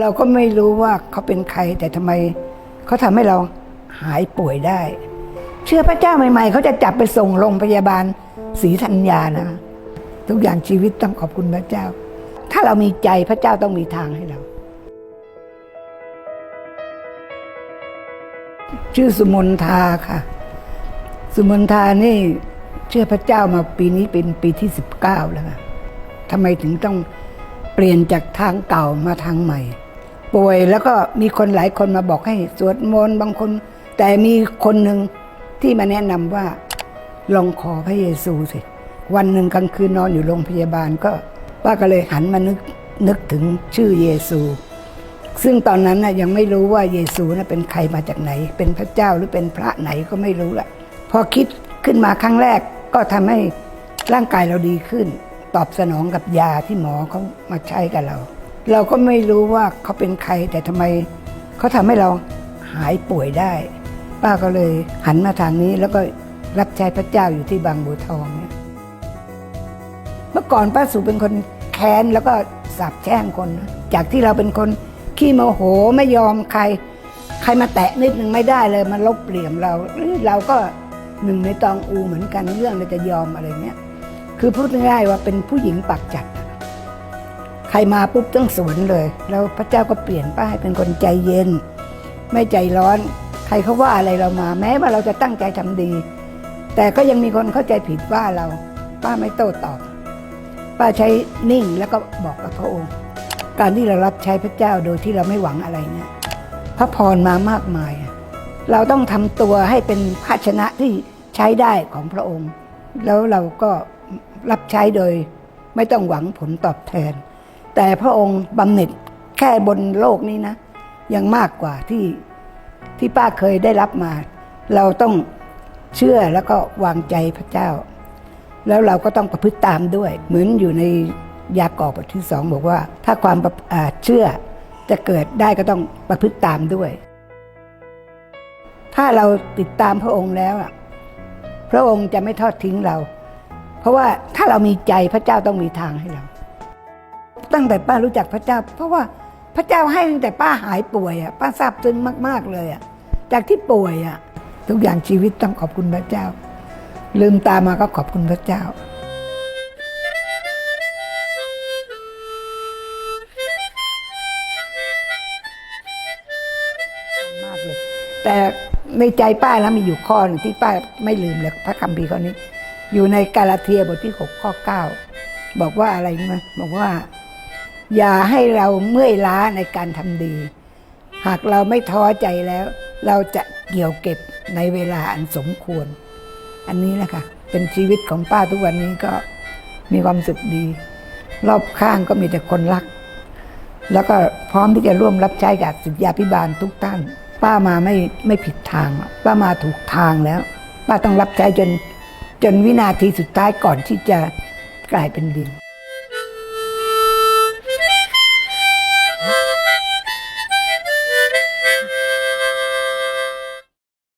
เราก็ไม่รู้ว่าเขาเป็นใคร แต่ทำไมเขาทำให้เราหายป่วยได้ เชื่อพระเจ้าใหม่ ๆ เขาจะจับไปส่งโรงพยาบาลศรีธัญญานะ ทุกอย่างชีวิตต้องขอบคุณพระเจ้า ถ้าเรามีใจพระเจ้าต้องมีทางให้เรา ชื่อสุมนทาค่ะ สุมนทานี่เชื่อพระเจ้ามาปีนี้เป็นปีที่สิบเก้าแล้วค่ะทำไมถึงต้อง ปลี่ยนจากทางเก่ามาทางใหม่ ป่วยแล้วก็มีคนหลายคนมาบอกให้สวดมนต์บางคน แต่มีคนหนึ่งที่มาแนะนำว่าลองขอพระเยซูสิวันหนึ่งกลางคืนนอนอยู่โรงพยาบาลก็ป้าก็เลยหันมานึกนึกถึงชื่อเยซู ซึ่งตอนนั้นน่ะยังไม่รู้ว่าเยซูน่ะเป็นใครมาจากไหน เป็นพระเจ้าหรือเป็นพระไหนก็ไม่รู้แหละพอคิดขึ้นมาครั้งแรกก็ทำให้ร่างกายเราดีขึ้น ตอบสนองกับยาที่หมอเขามาใช้กับเรา เราก็ไม่รู้ว่าเขาเป็นใครแต่ทำไมเขาทำให้เราหายป่วยได้ ป้าก็เลยหันมาทางนี้แล้วก็รับใช้พระเจ้าอยู่ที่บางบัวทองเนี่ยเมื่อก่อนป้าสุเป็นคนแค้นแล้วก็สาบแช่งคน จากที่เราเป็นคนขี้โมโหไม่ยอมใคร ใครมาแตะนิดหนึ่งไม่ได้เลยมาลบเปลี่ยมเราเราก็หนึ่งในตองอูเหมือนกันเรื่องเราจะยอมอะไรเงี้ย คือพูดง่ายๆว่าเป็นผู้หญิงปากจัด ใครมาปุ๊บต้องสวนเลย แล้วพระเจ้าก็เปลี่ยนป้าให้เป็นคนใจเย็น ไม่ใจร้อน ใครเขาว่าอะไรเรามา แม้ว่าเราจะตั้งใจทำดี แต่ก็ยังมีคนเข้าใจผิดว่าเรา ป้าไม่โต้ตอบ ป้าใช้นิ่งแล้วก็บอกกับพระองค์ การที่เรารับใช้พระเจ้าโดยที่เราไม่หวังอะไรเนี่ยพระพรมามากมาย เราต้องทำตัวให้เป็นภาชนะที่ใช้ได้ของพระองค์ แล้วเราก็รับใช้โดยไม่ต้องหวังผลตอบแทน แต่พระองค์บำเหน็จแค่บนโลกนี้นะ ยังมากกว่าที่ที่ป้าเคยได้รับมา เราต้องเชื่อแล้วก็วางใจพระเจ้า แล้วเราก็ต้องประพฤติตามด้วย เหมือนอยู่ในยากอบบทที่สองบอกว่า ถ้าความเชื่อจะเกิดได้ก็ต้องประพฤติตามด้วย ถ้าเราติดตามพระองค์แล้ว พระองค์จะไม่ทอดทิ้งเรา เพราะว่าถ้าเรามีใจพระเจ้าต้องมีทางให้เรา ตั้งแต่ป้ารู้จักพระเจ้า เพราะว่าพระเจ้าให้ตั้งแต่ป้าหายป่วยอะป้าซาบซึ้งมากๆเลยอะจากที่ป่วยอะทุกอย่างชีวิตต้องขอบคุณพระเจ้า ลืมตามาก็ขอบคุณพระเจ้ามากเลยแต่ ในใจป้าแล้วมีอยู่ข้อหนึ่งที่ป้าไม่ลืมเลยพระคัมภีร์ข้อนี้ อยู่ในกาลาเทียบทที่หกข้อเก้าบอกว่าอะไรรู้ไหมบอกว่า อย่าให้เราเมื่อยล้าในการทำดี หากเราไม่ท้อใจแล้ว เราจะเกี่ยวเก็บในเวลาอันสมควร อันนี้นะคะเป็นชีวิตของป้าทุกวันนี้ก็มีความสุขดี รอบข้างก็มีแต่คนรัก แล้วก็พร้อมที่จะร่วมรับใช้กับศิษยาพิบาลทุกท่าน ป้ามาไม่ไม่ผิดทาง ป้ามาถูกทางแล้ว ป้าต้องรับใช้จนจนวินาทีสุดท้ายก่อนที่จะกลายเป็นดิน